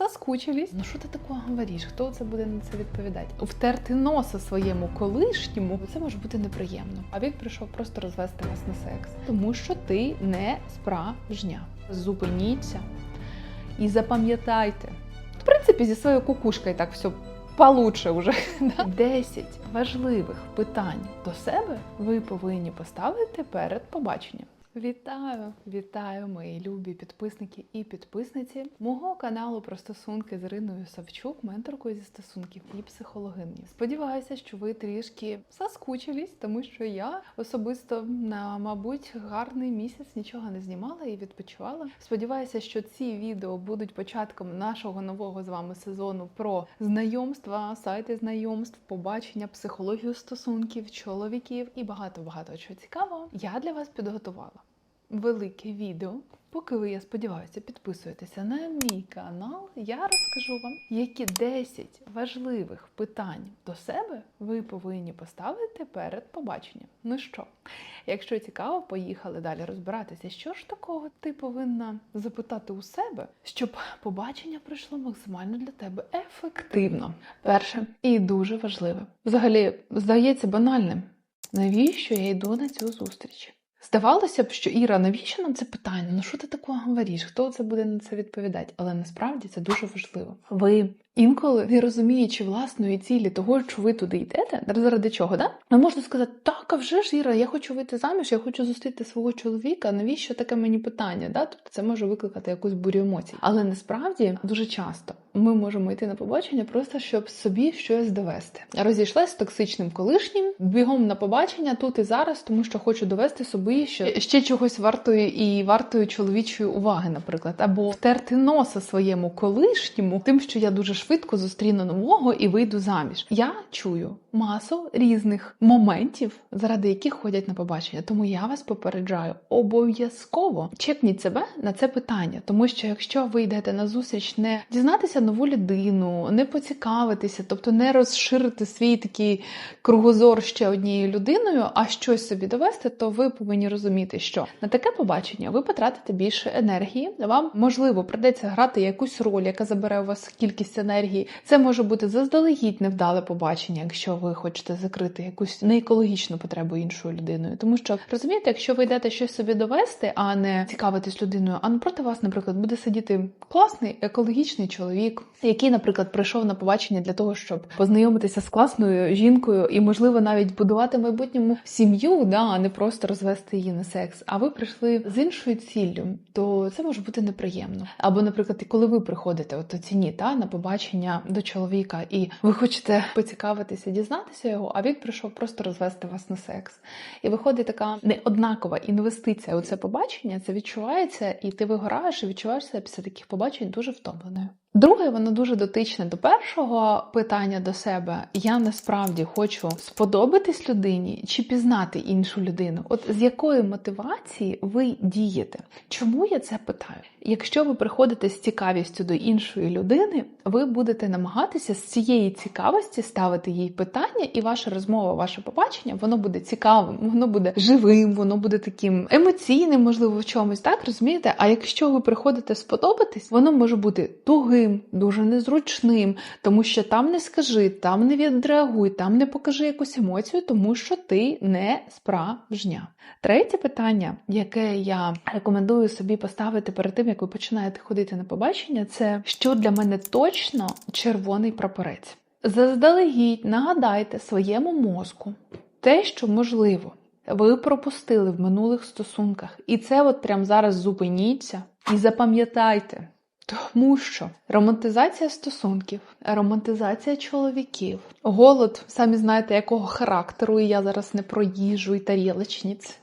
Соскучились? Ну що ти такого говориш? Хто це буде на це відповідати? Втерти носа своєму колишньому це може бути неприємно. А він прийшов просто розвести вас на секс, тому що ти не справжня. Зупиніться і запам'ятайте. В принципі, зі своєю кукушкою так все получше вже. 10 важливих питань до себе ви повинні поставити перед побаченням. Вітаю, вітаю, мої любі підписники і підписниці мого каналу про стосунки з Іриною Савчук, менторкою зі стосунків і психологині. Сподіваюся, що ви трішки соскучились, тому що я особисто на мабуть гарний місяць нічого не знімала і відпочивала. Сподіваюся, що ці відео будуть початком нашого нового з вами сезону про знайомства, сайти знайомств, побачення, психологію стосунків, чоловіків і багато багато чого цікавого. Я для вас підготувала велике відео. Поки ви, я сподіваюся, підписуєтеся на мій канал, я розкажу вам, які 10 важливих питань до себе ви повинні поставити перед побаченням. Ну що, якщо цікаво, поїхали далі розбиратися, що ж такого ти повинна запитати у себе, щоб побачення пройшло максимально для тебе ефективно. Перше і дуже важливе. Взагалі, здається банальним. Навіщо я йду на цю зустріч? Здавалося б, що Іра, навіщо нам це питання? Ну що ти такого говориш? Хто це буде на це відповідати? Але насправді це дуже важливо. Ви інколи не розуміючи власної цілі того, що ви туди йдете, заради чого, да? Ну можна сказати, так, а вже ж Іра, я хочу вийти заміж, я хочу зустріти свого чоловіка. Навіщо таке мені питання? Да? Тобто це може викликати якусь бурю емоцій. Але насправді дуже часто ми можемо йти на побачення просто щоб собі щось довести. Розійшлась з токсичним колишнім, бігом на побачення тут і зараз, тому що хочу довести собі, що ще чогось вартої і вартої чоловічої уваги, наприклад, або втерти носа своєму колишньому, тим, що я дуже швидко зустріну нового і вийду заміж. Я чую масу різних моментів, заради яких ходять на побачення. Тому я вас попереджаю, обов'язково чекніть себе на це питання, тому що якщо ви йдете на зустріч, не дізнатися нову людину, не поцікавитися, тобто не розширити свій такий кругозор ще однією людиною, а щось собі довести, то ви повинні розуміти, що на таке побачення ви потратите більше енергії. Вам можливо придеться грати якусь роль, яка забере у вас кількість енергії. Це може бути заздалегідь невдале побачення, якщо ви хочете закрити якусь неекологічну потребу іншою людиною. Тому що розумієте, якщо ви йдете щось собі довести, а не цікавитись людиною, а напроти вас, наприклад, буде сидіти класний екологічний чоловік, який, наприклад, прийшов на побачення для того, щоб познайомитися з класною жінкою і, можливо, навіть будувати в майбутньому сім'ю, да, а не просто розвести її на секс. А ви прийшли з іншою ціллю, то це може бути неприємно. Або, наприклад, коли ви приходите, от оцініть та на побачення до чоловіка, і ви хочете поцікавитися, дізнатися його, а він прийшов просто розвести вас на секс. І виходить така неоднакова інвестиція у це побачення. Це відчувається, і ти вигораєш і відчуваєш себе після таких побачень дуже втомленою. Друге, воно дуже дотичне до першого питання до себе. Я насправді хочу сподобатись людині чи пізнати іншу людину. От з якої мотивації ви дієте? Чому я це питаю? Якщо ви приходите з цікавістю до іншої людини, ви будете намагатися з цієї цікавості ставити їй питання, і ваша розмова, ваше побачення, воно буде цікавим, воно буде живим, воно буде таким емоційним, можливо, в чомусь, так розумієте? А якщо ви приходите сподобатись, воно може бути тугим, дуже незручним, тому що там не скажи, там не відреагуй, там не покажи якусь емоцію, тому що ти не справжня. Третє питання, яке я рекомендую собі поставити перед тим, як ви починаєте ходити на побачення, це що для мене точно червоний прапорець. Заздалегідь нагадайте своєму мозку те, що можливо. Ви пропустили в минулих стосунках, і це от прямо зараз зупиніться і запам'ятайте. Тому що романтизація стосунків, романтизація чоловіків, голод, самі знаєте, якого характеру, і я зараз не про їжу і тарілочниць.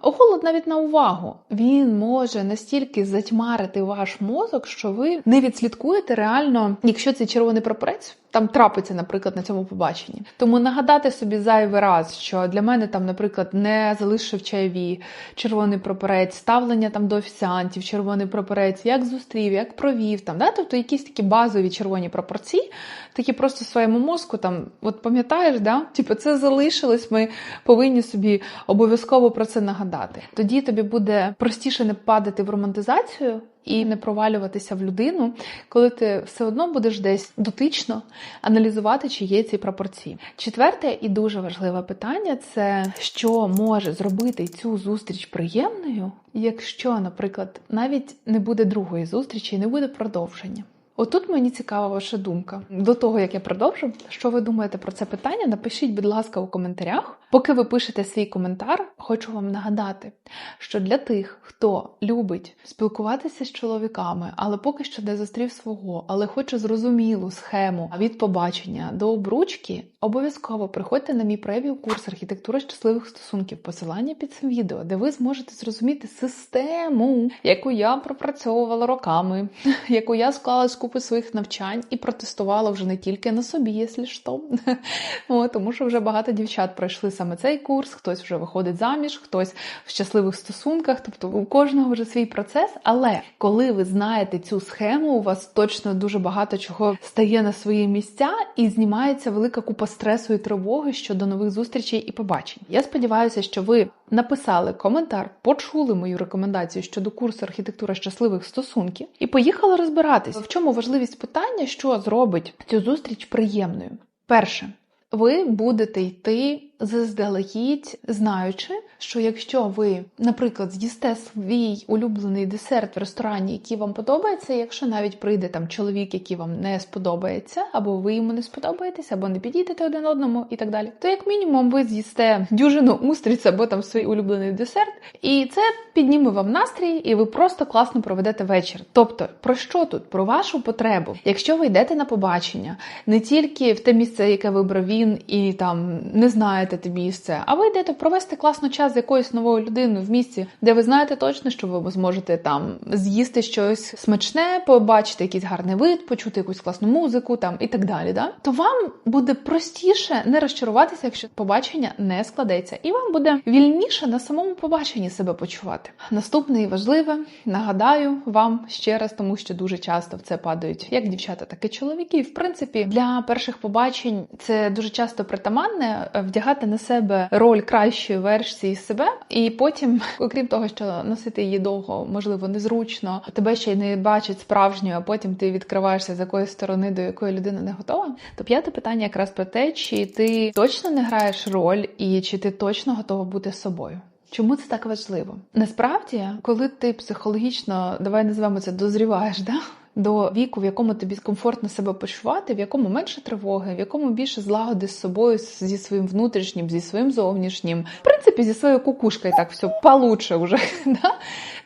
Голод навіть на увагу. Він може настільки затьмарити ваш мозок, що ви не відслідкуєте реально, якщо цей червоний прапорець там трапиться, наприклад, на цьому побаченні. Тому нагадати собі зайвий раз, що для мене там, наприклад, не залишив чайові, червоний прапорець, ставлення там до офіціантів, червоний прапорець, як зустрів, як провів, там, да? тобто якісь такі базові червоні пропорції, такі просто в своєму мозку там, от пам'ятаєш, да? Типу, це залишилось, ми повинні собі обов'язково про про це нагадати. Тоді тобі буде простіше не падати в романтизацію і не провалюватися в людину, коли ти все одно будеш десь дотично аналізувати, чи є ці пропорції. Четверте і дуже важливе питання це що може зробити цю зустріч приємною, якщо, наприклад, навіть не буде другої зустрічі і не буде продовження. Отут мені цікава ваша думка. До того як я продовжу, що ви думаєте про це питання? Напишіть, будь ласка, у коментарях. Поки ви пишете свій коментар, хочу вам нагадати, що для тих, хто любить спілкуватися з чоловіками, але поки що не зустрів свого, але хоче зрозумілу схему від побачення до обручки, обов'язково приходьте на мій превів курс архітектура щасливих стосунків, посилання під цим відео, де ви зможете зрозуміти систему, яку я пропрацьовувала роками, яку я склала з купи своїх навчань і протестувала вже не тільки на собі, якщо що. О, тому що вже багато дівчат пройшли саме цей курс, хтось вже виходить заміж, хтось в щасливих стосунках, тобто у кожного вже свій процес. Але коли ви знаєте цю схему, у вас точно дуже багато чого стає на свої місця і знімається велика купа стресу і тривоги щодо нових зустрічей і побачень. Я сподіваюся, що ви написали коментар, почули мою рекомендацію щодо курсу архітектура щасливих стосунків і поїхали розбиратись, в чому важливість питання, що зробить цю зустріч приємною. Перше, ви будете йти заздалегідь, знаючи, що якщо ви, наприклад, з'їсте свій улюблений десерт в ресторані, який вам подобається, якщо навіть прийде там чоловік, який вам не сподобається, або ви йому не сподобаєтесь, або не підійдете один одному і так далі, то як мінімум ви з'їсте дюжину устриць або там свій улюблений десерт, і це підніме вам настрій, і ви просто класно проведете вечір. Тобто, про що тут? Про вашу потребу. Якщо ви йдете на побачення, не тільки в те місце, яке вибрав він, і там не знаєте те місце, а ви йдете провести класно час з якоюсь новою людиною в місці, де ви знаєте точно, що ви зможете там з'їсти щось смачне, побачити якийсь гарний вид, почути якусь класну музику там і так далі. Да? То вам буде простіше не розчаруватися, якщо побачення не складеться, і вам буде вільніше на самому побаченні себе почувати. Наступне і важливе, нагадаю вам ще раз, тому що дуже часто в це падають як дівчата, так і чоловіки. В принципі, для перших побачень це дуже часто притаманне вдягати на себе роль кращої версії себе, і потім, окрім того, що носити її довго, можливо, незручно, тебе ще й не бачать справжньою, а потім ти відкриваєшся з якоїсь сторони, до якої людина не готова. То п'яте питання якраз про те, чи ти точно не граєш роль, і чи ти точно готова бути собою. Чому це так важливо? Насправді, коли ти психологічно, давай називаємо це дозріваєш, да? до віку, в якому тобі комфортно себе почувати, в якому менше тривоги, в якому більше злагоди з собою, зі своїм внутрішнім, зі своїм зовнішнім, в принципі, зі своєю кукушкою так все получше вже. Да?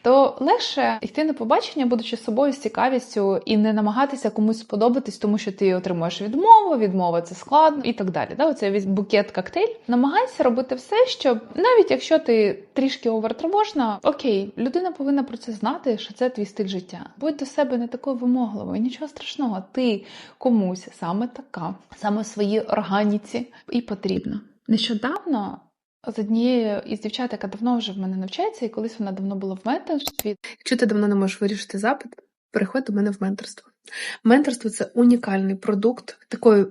То легше йти на побачення, будучи собою з цікавістю, і не намагатися комусь сподобатись, тому що ти отримуєш відмову, відмова це складно і так далі. Да? Оце весь букет коктейль. Намагайся робити все, щоб навіть якщо ти трішки овертривожна, окей, людина повинна про це знати, що це твій стиль життя. Будь до себе не такою вимогливою, нічого страшного, ти комусь саме така, саме в своїй органіці і потрібна. Нещодавно з однією із дівчат, яка давно вже в мене навчається, і колись вона давно була в менторстві. Якщо ти давно не можеш вирішити запит, переходь до мене в менторство. Менторство це унікальний продукт такої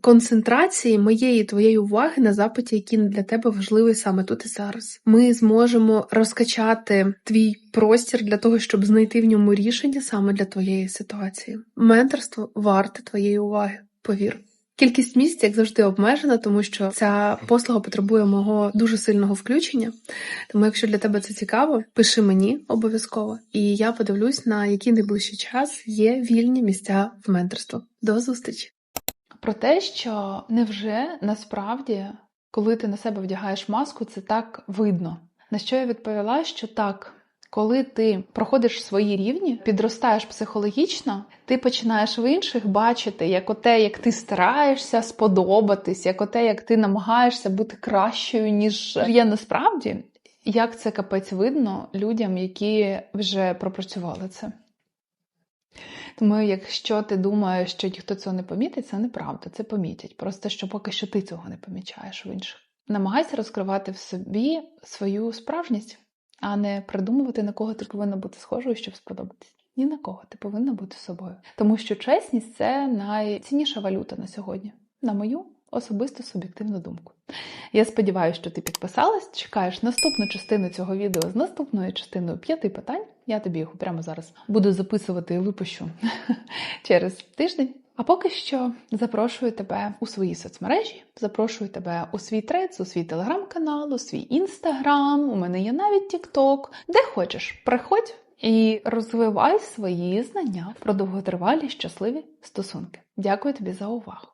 концентрації моєї твоєї уваги на запиті, який для тебе важливий саме тут і зараз. Ми зможемо розкачати твій простір для того, щоб знайти в ньому рішення саме для твоєї ситуації. Менторство варте твоєї уваги, повір. Кількість місць, як завжди, обмежена, тому що ця послуга потребує мого дуже сильного включення. Тому, якщо для тебе це цікаво, пиши мені обов'язково, і я подивлюсь, на який найближчий час є вільні місця в менторство. До зустрічі! Про те, що невже насправді, коли ти на себе вдягаєш маску, це так видно. На що я відповіла, що так. Коли ти проходиш свої рівні, підростаєш психологічно, ти починаєш в інших бачити, як оте, як ти стараєшся сподобатись, як оте, як ти намагаєшся бути кращою, ніж є насправді, як це капець видно людям, які вже пропрацювали це. Тому, якщо ти думаєш, що ніхто цього не помітить, це неправда, це помітять. Просто що поки що ти цього не помічаєш в інших. Намагайся розкривати в собі свою справжність а не придумувати, на кого ти повинна бути схожою, щоб сподобатись. Ні на кого ти повинна бути собою. Тому що чесність це найцінніша валюта на сьогодні, на мою особисто суб'єктивну думку. Я сподіваюся, що ти підписалась, чекаєш наступну частину цього відео з наступною частиною п'яти питань. Я тобі їх прямо зараз буду записувати і випущу через тиждень. А поки що запрошую тебе у свої соцмережі, запрошую тебе у свій трец, у свій телеграм-канал, у свій інстаграм. У мене є навіть Тікток. Де хочеш, приходь і розвивай свої знання про довготривалі щасливі стосунки. Дякую тобі за увагу.